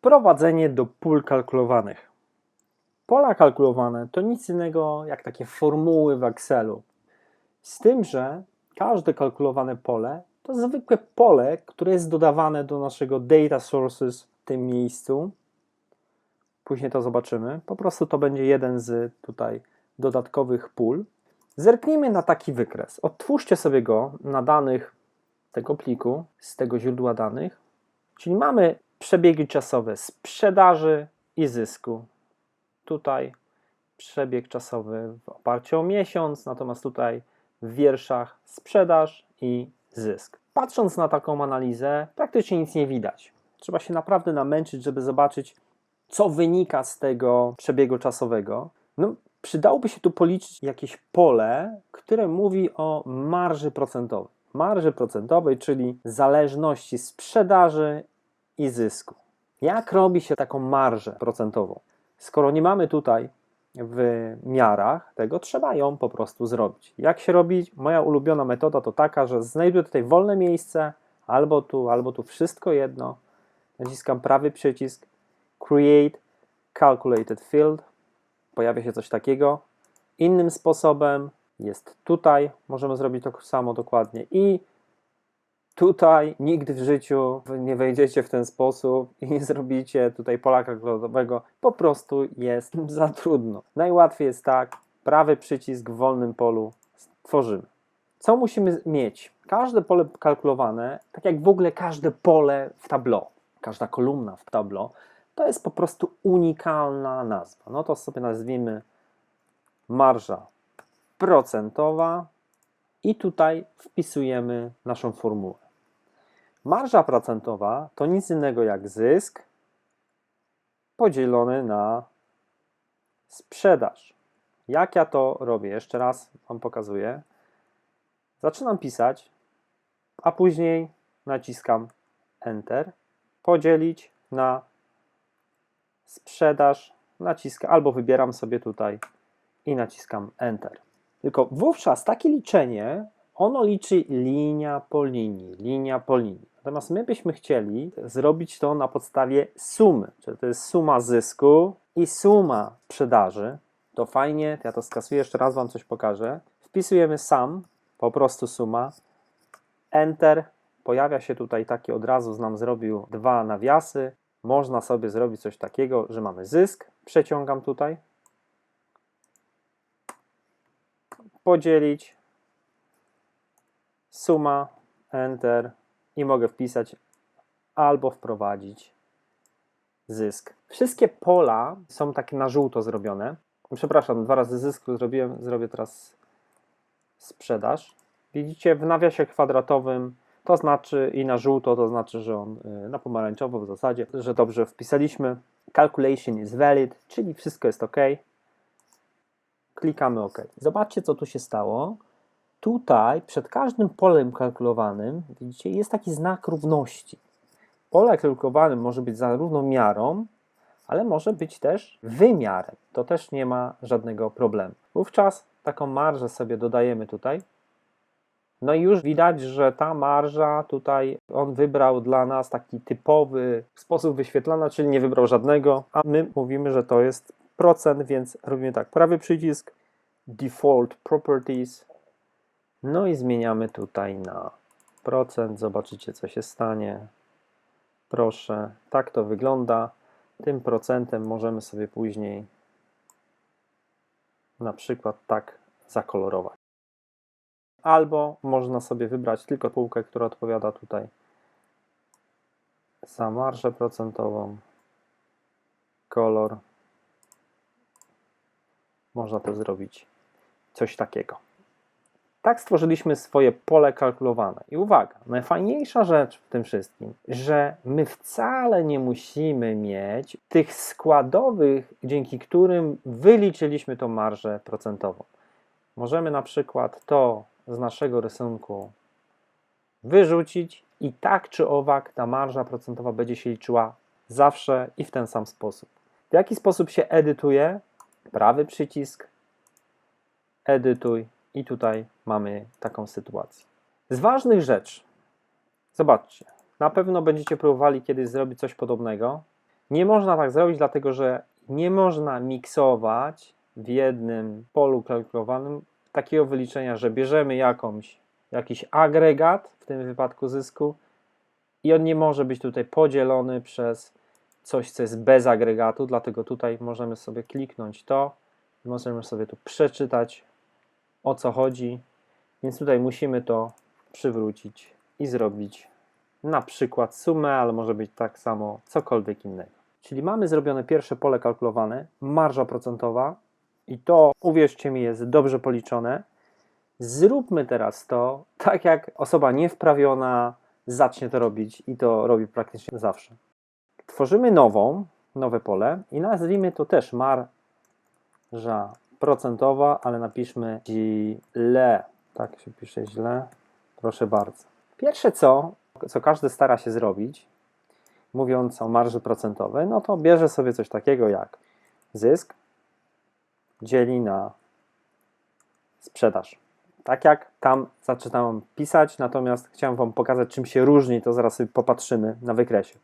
Wprowadzenie do pól kalkulowanych. Pola kalkulowane to nic innego jak takie formuły w Excelu. Z tym, że każde kalkulowane pole to zwykłe pole, które jest dodawane do naszego data sources w tym miejscu. Później to zobaczymy. Po prostu to będzie jeden z tutaj dodatkowych pól. Zerknijmy na taki wykres. Odtwórzcie sobie go na danych tego pliku z tego źródła danych. Czyli mamy przebiegi czasowe sprzedaży i zysku. Tutaj przebieg czasowy w oparciu o miesiąc, natomiast tutaj w wierszach sprzedaż i zysk. Patrząc na taką analizę, praktycznie nic nie widać. Trzeba się naprawdę namęczyć, żeby zobaczyć, co wynika z tego przebiegu czasowego. No, przydałoby się tu policzyć jakieś pole, które mówi o marży procentowej. Marży procentowej, czyli zależności sprzedaży i zysku. Jak robi się taką marżę procentową? Skoro nie mamy tutaj w miarach tego, trzeba ją po prostu zrobić. Jak się robi? Moja ulubiona metoda to taka, że znajduję tutaj wolne miejsce, albo tu, albo tu, wszystko jedno. Naciskam prawy przycisk, Create Calculated Field. Pojawia się coś takiego. Innym sposobem jest tutaj, możemy zrobić to samo dokładnie i Tutaj nigdy w życiu nie wejdziecie w ten sposób i nie zrobicie tutaj pola kalkulatowego. Po prostu jest za trudno. Najłatwiej jest tak, prawy przycisk w wolnym polu tworzymy. Co musimy mieć? Każde pole kalkulowane, tak jak w ogóle każde pole w tableau, każda kolumna w tableau, to jest po prostu unikalna nazwa. No to sobie nazwijmy marża procentowa i tutaj wpisujemy naszą formułę. Marża procentowa to nic innego jak zysk podzielony na sprzedaż. Jak ja to robię? Jeszcze raz Wam pokazuję. Zaczynam pisać, a później naciskam Enter. Podzielić na sprzedaż. Naciskam albo wybieram sobie tutaj i naciskam Enter. Tylko wówczas takie liczenie, ono liczy linia po linii, linia po linii. Natomiast my byśmy chcieli zrobić to na podstawie sumy, czyli to jest suma zysku i suma sprzedaży. To fajnie, ja to skasuję, jeszcze raz Wam coś pokażę. Wpisujemy sum, po prostu suma, enter, pojawia się tutaj taki od razu nam zrobił dwa nawiasy. Można sobie zrobić coś takiego, że mamy zysk, przeciągam tutaj, podzielić, suma, enter, i mogę wpisać albo wprowadzić zysk. Wszystkie pola są takie na żółto zrobione. Przepraszam, dwa razy zysk zrobiłem, zrobię teraz sprzedaż. Widzicie, w nawiasie kwadratowym to znaczy i na żółto to znaczy, że on y, na pomarańczowo w zasadzie, że dobrze wpisaliśmy. Calculation is valid, czyli wszystko jest ok. Klikamy OK. Zobaczcie, co tu się stało. Tutaj przed każdym polem kalkulowanym, widzicie, jest taki znak równości. Pole kalkulowanym może być zarówno miarą, ale może być też wymiarem. To też nie ma żadnego problemu. Wówczas taką marżę sobie dodajemy tutaj. No i już widać, że ta marża tutaj on wybrał dla nas taki typowy sposób wyświetlania, czyli nie wybrał żadnego, a my mówimy, że to jest procent, więc robimy tak, prawy przycisk, default properties, no i zmieniamy tutaj na procent. Zobaczycie, co się stanie. Proszę, tak to wygląda. Tym procentem możemy sobie później na przykład tak zakolorować. Albo można sobie wybrać tylko półkę, która odpowiada tutaj za marżę procentową, kolor. Można to zrobić coś takiego. Tak stworzyliśmy swoje pole kalkulowane. I uwaga, najfajniejsza rzecz w tym wszystkim, że my wcale nie musimy mieć tych składowych, dzięki którym wyliczyliśmy tą marżę procentową. Możemy na przykład to z naszego rysunku wyrzucić i tak czy owak ta marża procentowa będzie się liczyła zawsze i w ten sam sposób. W jaki sposób się edytuje? Prawy przycisk, edytuj i tutaj mamy taką sytuację. Z ważnych rzeczy, zobaczcie, na pewno będziecie próbowali kiedyś zrobić coś podobnego. Nie można tak zrobić, dlatego że nie można miksować w jednym polu kalkulowanym takiego wyliczenia, że bierzemy jakąś, jakiś agregat, w tym wypadku zysku, i on nie może być tutaj podzielony przez coś, co jest bez agregatu, dlatego tutaj możemy sobie kliknąć to możemy sobie tu przeczytać o co chodzi, więc tutaj musimy to przywrócić i zrobić na przykład sumę, ale może być tak samo cokolwiek innego. Czyli mamy zrobione pierwsze pole kalkulowane, marża procentowa i to, uwierzcie mi, jest dobrze policzone. Zróbmy teraz to tak, jak osoba niewprawiona zacznie to robić i to robi praktycznie zawsze. Tworzymy nową, nowe pole i nazwijmy to też marża procentowa, ale napiszmy źle. Tak się pisze źle. Proszę bardzo. Pierwsze co, co każdy stara się zrobić, mówiąc o marży procentowej, no to bierze sobie coś takiego jak zysk dzieli na sprzedaż. Tak jak tam zaczynałem pisać, natomiast chciałem Wam pokazać, czym się różni, to zaraz sobie popatrzymy na wykresie.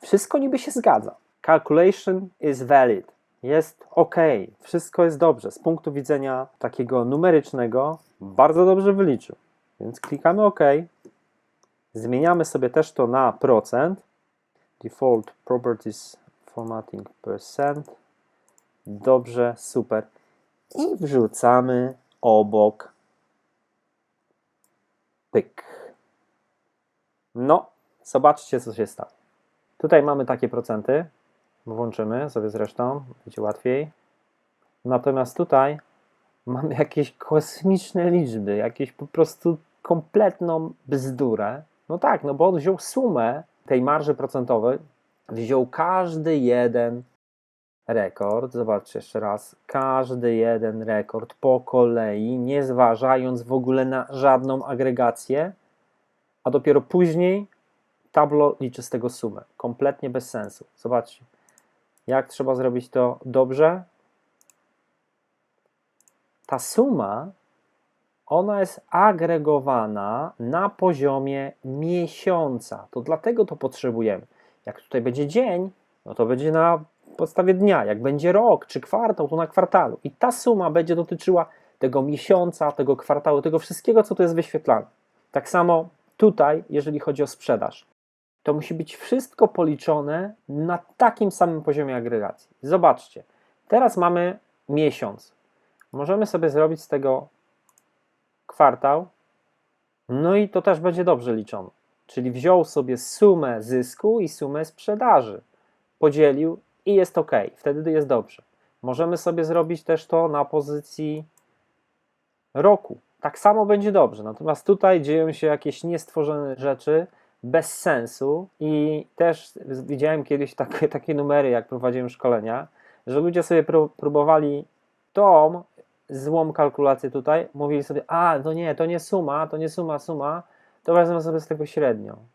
Wszystko niby się zgadza. Calculation is valid. Jest ok, wszystko jest dobrze. Z punktu widzenia takiego numerycznego, bardzo dobrze wyliczył. Więc klikamy OK. Zmieniamy sobie też to na procent. Default properties formatting percent. Dobrze, super. I wrzucamy obok pyk. No, zobaczcie, co się stało. Tutaj mamy takie procenty. Włączymy sobie zresztą, będzie łatwiej. Natomiast tutaj mamy jakieś kosmiczne liczby, jakieś po prostu kompletną bzdurę. No tak, no bo on wziął sumę tej marży procentowej, wziął każdy jeden rekord, zobaczcie jeszcze raz, każdy jeden rekord po kolei, nie zważając w ogóle na żadną agregację, a dopiero później tablo liczy z tego sumę. Kompletnie bez sensu. Zobaczcie, jak trzeba zrobić to dobrze. Ta suma, ona jest agregowana na poziomie miesiąca. To dlatego to potrzebujemy. Jak tutaj będzie dzień, no to będzie na podstawie dnia. Jak będzie rok czy kwartał, to na kwartalu. I ta suma będzie dotyczyła tego miesiąca, tego kwartału, tego wszystkiego, co tu jest wyświetlane. Tak samo tutaj, jeżeli chodzi o sprzedaż. To musi być wszystko policzone na takim samym poziomie agregacji. Zobaczcie, teraz mamy miesiąc. Możemy sobie zrobić z tego kwartał, no i to też będzie dobrze liczone. Czyli wziął sobie sumę zysku i sumę sprzedaży, podzielił i jest ok, wtedy jest dobrze. Możemy sobie zrobić też to na pozycji roku. Tak samo będzie dobrze. Natomiast tutaj dzieją się jakieś niestworzone rzeczy bez sensu i też widziałem kiedyś takie, takie numery, jak prowadziłem szkolenia, że ludzie sobie próbowali tą złą kalkulację tutaj, mówili sobie, a to nie, to nie suma, to nie suma, suma, to wezmę sobie z tego średnią.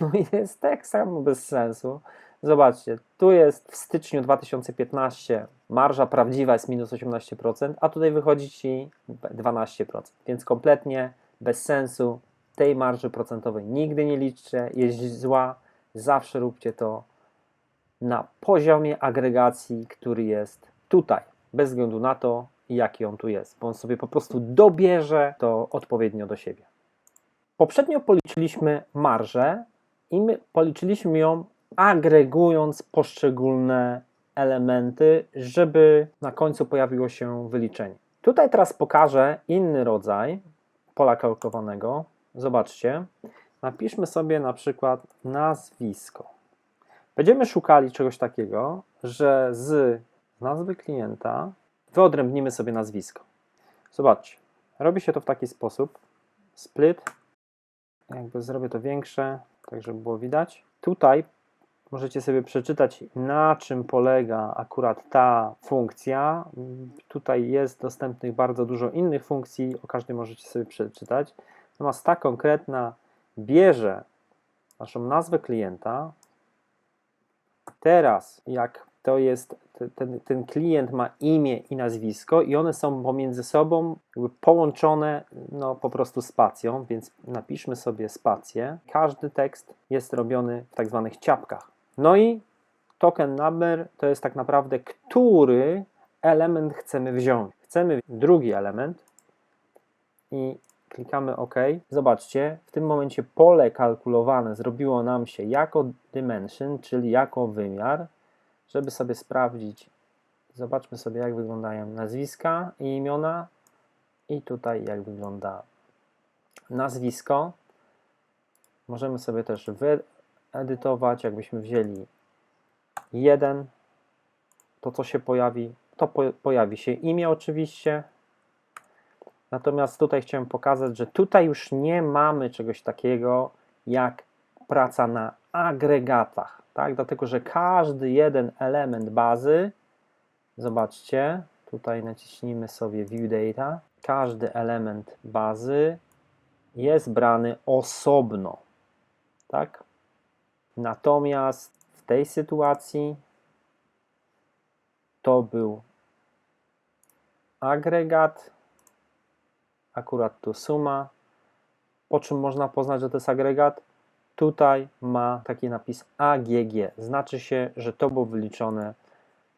No i jest tak samo bez sensu. Zobaczcie, tu jest w styczniu 2015 marża prawdziwa jest minus 18%, a tutaj wychodzi Ci 12%, więc kompletnie bez sensu tej marży procentowej nigdy nie liczcie, jest zła, zawsze róbcie to na poziomie agregacji, który jest tutaj, bez względu na to, jaki on tu jest, bo on sobie po prostu dobierze to odpowiednio do siebie. Poprzednio policzyliśmy marżę i my policzyliśmy ją agregując poszczególne elementy, żeby na końcu pojawiło się wyliczenie. Tutaj teraz pokażę inny rodzaj pola kalkulowanego. Zobaczcie, napiszmy sobie na przykład nazwisko. Będziemy szukali czegoś takiego, że z nazwy klienta wyodrębnimy sobie nazwisko. Zobaczcie, robi się to w taki sposób. Split, jakby zrobię to większe, tak żeby było widać. Tutaj możecie sobie przeczytać, na czym polega akurat ta funkcja. Tutaj jest dostępnych bardzo dużo innych funkcji, o każdej możecie sobie przeczytać. Natomiast ta konkretna bierze naszą nazwę klienta. Teraz, jak to jest, ten, ten klient ma imię i nazwisko, i one są pomiędzy sobą połączone no, po prostu spacją, więc napiszmy sobie spację. Każdy tekst jest robiony w tak zwanych ciapkach. No i token number to jest tak naprawdę, który element chcemy wziąć. Chcemy drugi element i klikamy OK. Zobaczcie, w tym momencie pole kalkulowane zrobiło nam się jako dimension, czyli jako wymiar, żeby sobie sprawdzić. Zobaczmy sobie, jak wyglądają nazwiska i imiona. I tutaj, jak wygląda nazwisko. Możemy sobie też wyedytować, jakbyśmy wzięli jeden, to co się pojawi, to po, pojawi się imię oczywiście. Natomiast tutaj chciałem pokazać, że tutaj już nie mamy czegoś takiego jak praca na agregatach, tak? Dlatego, że każdy jeden element bazy, zobaczcie, tutaj naciśnijmy sobie View Data, każdy element bazy jest brany osobno, tak? Natomiast w tej sytuacji to był agregat, akurat tu suma. Po czym można poznać, że to jest agregat? Tutaj ma taki napis AGG. Znaczy się, że to było wyliczone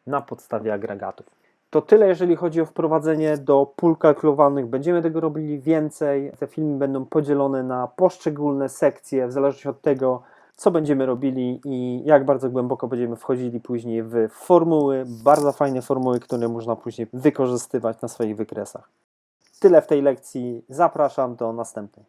na podstawie agregatów. To tyle, jeżeli chodzi o wprowadzenie do pól kalkulowanych. Będziemy tego robili więcej. Te filmy będą podzielone na poszczególne sekcje, w zależności od tego, co będziemy robili i jak bardzo głęboko będziemy wchodzili później w formuły. Bardzo fajne formuły, które można później wykorzystywać na swoich wykresach. Tyle w tej lekcji. Zapraszam do następnej.